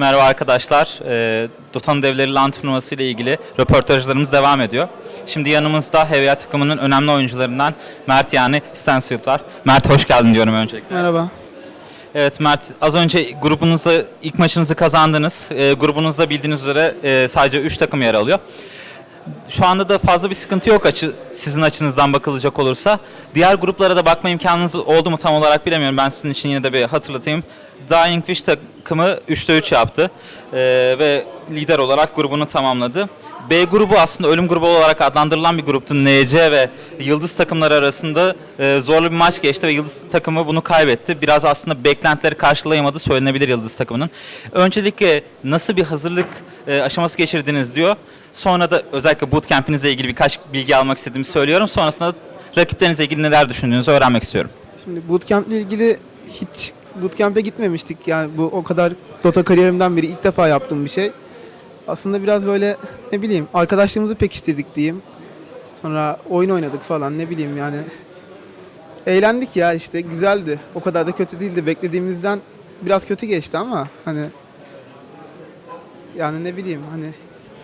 Merhaba arkadaşlar. E, Dota'nın Devleri LAN turnuvası ile ilgili röportajlarımız devam ediyor. Şimdi yanımızda HVA takımının önemli oyuncularından Mert yani Stansfield var. Mert hoş geldin diyorum öncelikle. Merhaba. Evet Mert az önce grubunuzda ilk maçınızı kazandınız. E, grubunuzda bildiğiniz üzere e, sadece 3 takım yer alıyor. Şu anda da fazla bir sıkıntı yok açı, sizin açınızdan bakılacak olursa. Diğer gruplara da bakma imkanınız oldu mu tam olarak bilemiyorum. Ben sizin için yine de bir hatırlatayım. Dying Fish takımı 3'te 3 yaptı Ee, ve lider olarak grubunu tamamladı. B grubu aslında ölüm grubu olarak adlandırılan bir gruptu. NC ve Yıldız takımları arasında e, zorlu bir maç geçti ve Yıldız takımı bunu kaybetti. Biraz aslında beklentileri karşılayamadı söylenebilir Yıldız takımının. Öncelikle nasıl bir hazırlık e, aşaması geçirdiniz diyor. Sonra da özellikle bootcamp'inizle ilgili birkaç bilgi almak istediğimi söylüyorum. Sonrasında rakiplerinizle ilgili neler düşündüğünüzü öğrenmek istiyorum. Şimdi bootcamp ile ilgili hiç bootcamp'e gitmemiştik. Yani bu o kadar Dota kariyerimden beri ilk defa yaptığım bir şey. Aslında biraz böyle ne bileyim arkadaşlığımızı pekiştirdik diyeyim. Sonra oyun oynadık falan ne bileyim yani. Eğlendik ya işte güzeldi. O kadar da kötü değildi. Beklediğimizden biraz kötü geçti ama hani yani ne bileyim hani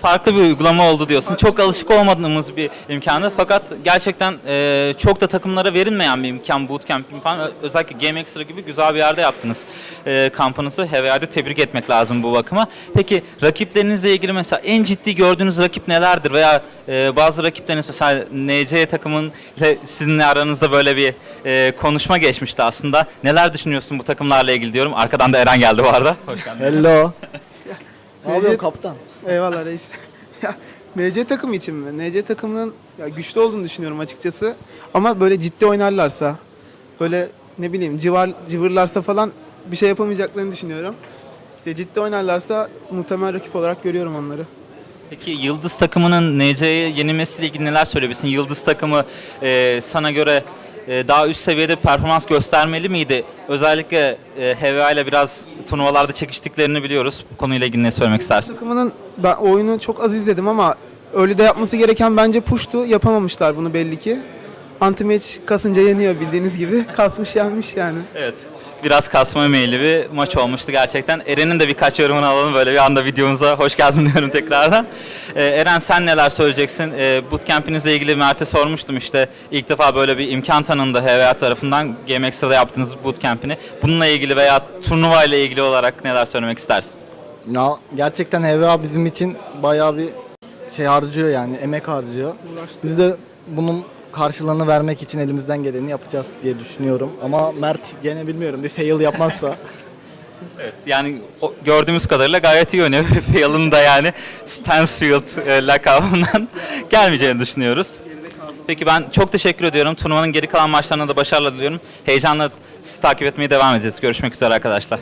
farklı bir uygulama oldu diyorsun. Çok alışık olmadığımız bir imkanı fakat gerçekten e, çok da takımlara verilmeyen bir imkan bootcamp imkanı. Özellikle Game Extra gibi güzel bir yerde yaptınız e, kampınızı. HVA'da tebrik etmek lazım bu bakıma. Peki rakiplerinizle ilgili mesela en ciddi gördüğünüz rakip nelerdir? Veya e, bazı rakipleriniz mesela NC takımın ile sizinle aranızda böyle bir e, konuşma geçmişti aslında. Neler düşünüyorsun bu takımlarla ilgili diyorum. Arkadan da Eren geldi bu arada. Hoş geldin. Hello. ne yapıyorsun kaptan? Eyvallah reis. ya NC takımı için mi? NC takımının ya güçlü olduğunu düşünüyorum açıkçası. Ama böyle ciddi oynarlarsa, böyle ne bileyim civar cıvırlarsa falan bir şey yapamayacaklarını düşünüyorum. İşte ciddi oynarlarsa muhtemel rakip olarak görüyorum onları. Peki Yıldız takımının NC'ye yenilmesiyle ilgili neler söyleyebilirsin? Yıldız takımı e, sana göre daha üst seviyede performans göstermeli miydi? Özellikle e, HVA ile biraz turnuvalarda çekiştiklerini biliyoruz. Bu konuyla ilgili ne söylemek istersin? Takımının ben oyunu çok az izledim ama öyle de yapması gereken bence push'tu. Yapamamışlar bunu belli ki. Anti-match kasınca yeniyor bildiğiniz gibi. Kasmış yenmiş yani. Evet. Biraz kasma meyilli bir maç olmuştu gerçekten. Eren'in de birkaç yorumunu alalım böyle bir anda videomuza. Hoş geldin diyorum tekrardan. Ee, Eren sen neler söyleyeceksin? Ee, bootcamp'inizle ilgili Mert'e sormuştum işte. İlk defa böyle bir imkan tanındı HVA tarafından Game Extra'da yaptığınız bootcamp'ini. Bununla ilgili veya turnuva ile ilgili olarak neler söylemek istersin? Ya gerçekten HVA bizim için bayağı bir şey harcıyor yani emek harcıyor. Biz de bunun karşılığını vermek için elimizden geleni yapacağız diye düşünüyorum. Ama Mert gene bilmiyorum bir fail yapmazsa Evet yani gördüğümüz kadarıyla gayet iyi oynuyor. Fail'ın da yani Stansfield e, lakabından gelmeyeceğini düşünüyoruz. Peki ben çok teşekkür ediyorum. Turnuvanın geri kalan maçlarına da başarılar diliyorum. Heyecanla sizi takip etmeye devam edeceğiz. Görüşmek üzere arkadaşlar.